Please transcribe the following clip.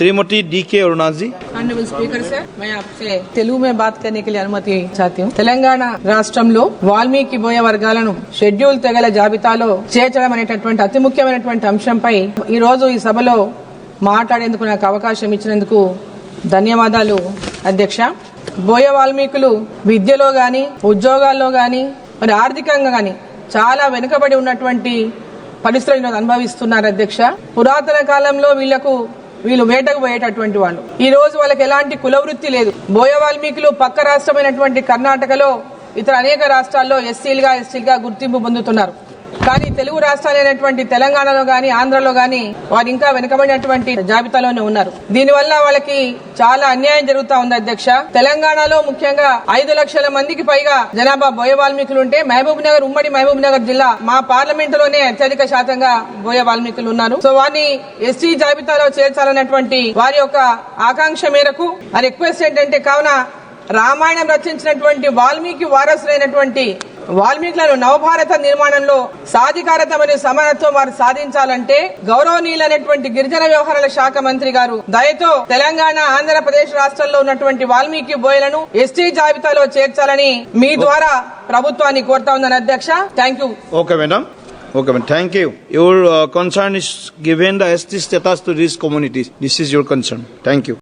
Shrimati D K Aruna ji honourable speaker sir मैं आपसे తెలుగు में बात करने के लिए अनुमति चाहती हूँ తెలంగాణ రాష్ట్రంలో వాల్మీకి బోయ వర్గాలను షెడ్యూల్ తెగల జాబితాలో చేర్చడం అనేటటువంటి అతి ముఖ్యమైనటువంటి అంశంపై ఈ రోజు ఈ సభలో మాట్లాడేందుకు నాకు అవకాశం ఇచ్చినందుకు ధన్యవాదాలు అధ్యక్ష బోయ వాల్మీకులు విద్యలో గాని ఉద్యోగాల్లో గాని మరి ఆర్థికంగా గాని చాలా వెనుకబడి ఉన్నటువంటి పరిస్థితులను ఈరోజు అనుభవిస్తున్నారు అధ్యక్ష పురాతన కాలంలో వీళ్లకు వీళ్ళు వేటకు పోయేటటువంటి వాళ్ళు. ఈ రోజు వాళ్ళకి ఎలాంటి కులవృత్తి లేదు. బోయ వాల్మీకులు పక్క రాష్ట్రమైనటువంటి కర్ణాటకలో ఇతర అనేక రాష్ట్రాల్లో ఎస్సీలుగా ఎస్టీలుగా గుర్తింపు పొందుతున్నారు. కానీ తెలుగు రాష్ట్రాలైనటువంటి తెలంగాణలో గాని ఆంధ్రలో గాని వారు ఇంకా వెనుకబడినటువంటి జాబితాలోనే ఉన్నారు. దీనివల్ల వాళ్ళకి చాలా అన్యాయం జరుగుతా ఉంది అధ్యక్ష. తెలంగాణలో ముఖ్యంగా ఐదు లక్షల మందికి పైగా జనాభా బోయ వాల్మీకులు ఉంటే మహబూబ్ నగర్ ఉమ్మడి మహబూబ్ నగర్ జిల్లా మా పార్లమెంట్లోనే అత్యధిక శాతంగా బోయ వాల్మీకులు ఉన్నారు. సో వారిని ఎస్టీ జాబితాలో చేర్చాలన్నటువంటి వారి యొక్క ఆకాంక్ష మేరకు ఆ రిక్వెస్ట్ ఏంటంటే కావున రామాయణం రచించినటువంటి వాల్మీకి వారసులైనటువంటి వాల్మీకులను నవభారత నిర్మాణంలో సాధికారత మరియు సమానత్వం వారు సాధించాలంటే గౌరవనీయులైనటువంటి గిరిజన వ్యవహారాల శాఖ మంత్రి గారు దయతో తెలంగాణ ఆంధ్రప్రదేశ్ రాష్ట్రాల్లో ఉన్నటువంటి వాల్మీకి బోయలను ఎస్టీ జాబితాలో చేర్చాలని మీ ద్వారా ప్రభుత్వాన్ని కోరుతా ఉందని అధ్యక్ష thank you Okay, madam. Okay, madam. Thank you. Your uh, concern is given the ST status to these communities. This is your concern. Thank you.